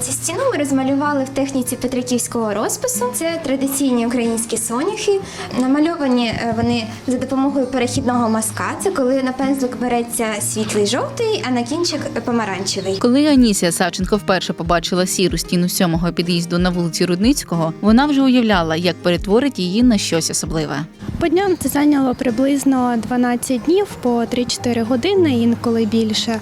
Цю стіну ми розмалювали в техніці петриківського розпису. Це традиційні українські соняхи. Намальовані е, вони за допомогою перехідного мазка. Це коли на пензлик береться світлий жовтий, а на кінчик помаранчевий. Коли Анісія Савченко вперше побачила сіру стіну сьомого під'їзду на вулиці Рудницького, вона вже уявляла, як перетворить її на щось особливе. По дням це зайняло приблизно 12 днів по 3-4 години, інколи більше.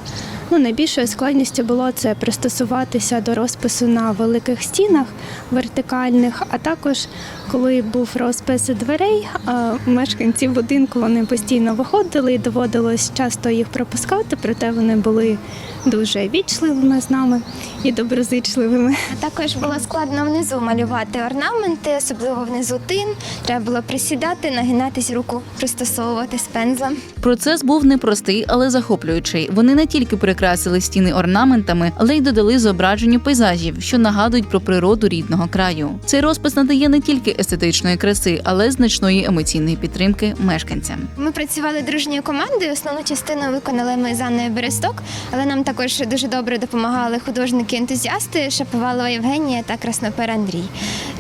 Ну, найбільшою складністю було це пристосуватися до розпису на великих стінах вертикальних, а також коли був розпис дверей, а мешканці будинку вони постійно виходили і доводилось часто їх пропускати, проте вони були дуже вічливими з нами і доброзичливими. А також було складно внизу малювати орнаменти, особливо внизу тин. Треба було присідати, нагинатись руку, пристосовувати з пензлем. Процес був непростий, але захоплюючий. Вони не тільки прикрасили стіни орнаментами, але й додали зображення пейзажів, що нагадують про природу рідного краю. Цей розпис надає не тільки естетичної краси, але й значної емоційної підтримки мешканцям. Ми працювали дружньою командою. Основну частину виконали ми з Анною Бересток, але нам також дуже добре допомагали художники-ентузіасти Шаповалова Євгенія та Краснопер Андрій.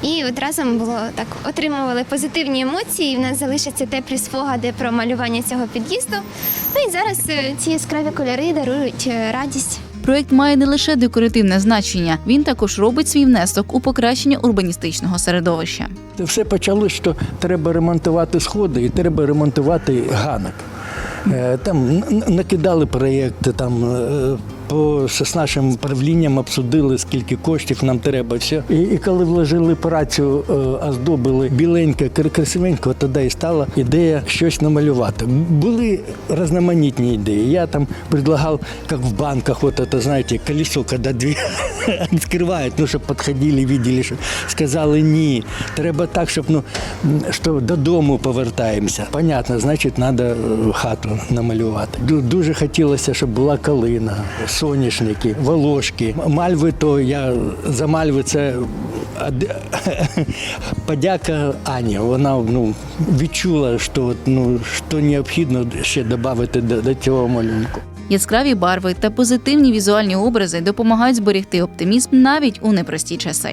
І от разом було так отримували позитивні емоції. і В нас залишаться теплі спогади про малювання цього під'їзду. Ну і зараз е, ці яскраві кольори дарують радість. Проект має не лише декоративне значення, він також робить свій внесок у покращення урбаністичного середовища. Це все почалось, що треба ремонтувати сходи і треба ремонтувати ганок. Е, Там накидали проєкти, там е, по з нашим правлінням обсудили, скільки коштів нам треба. Все. І, і коли вложили працю, е, оздобили біленько, кр- красивенько, тоді і стала ідея щось намалювати. Були різноманітні ідеї. Я там предлагав, як в банках, вот это, знаєте, колесо, коли дві відкривають, ну, щоб підходили, видели, що сказали ні. Треба так, щоб ну, що додому повертаємося. Понятно, значить, треба хату намалювати. Дуже хотілося, щоб була калина, соняшники, волошки. Мальви, то я за мальви це од- подяка Ані. Вона ну, відчула, що, ну, що необхідно ще додати до, цього малюнку. Яскраві барви та позитивні візуальні образи допомагають зберегти оптимізм навіть у непрості часи.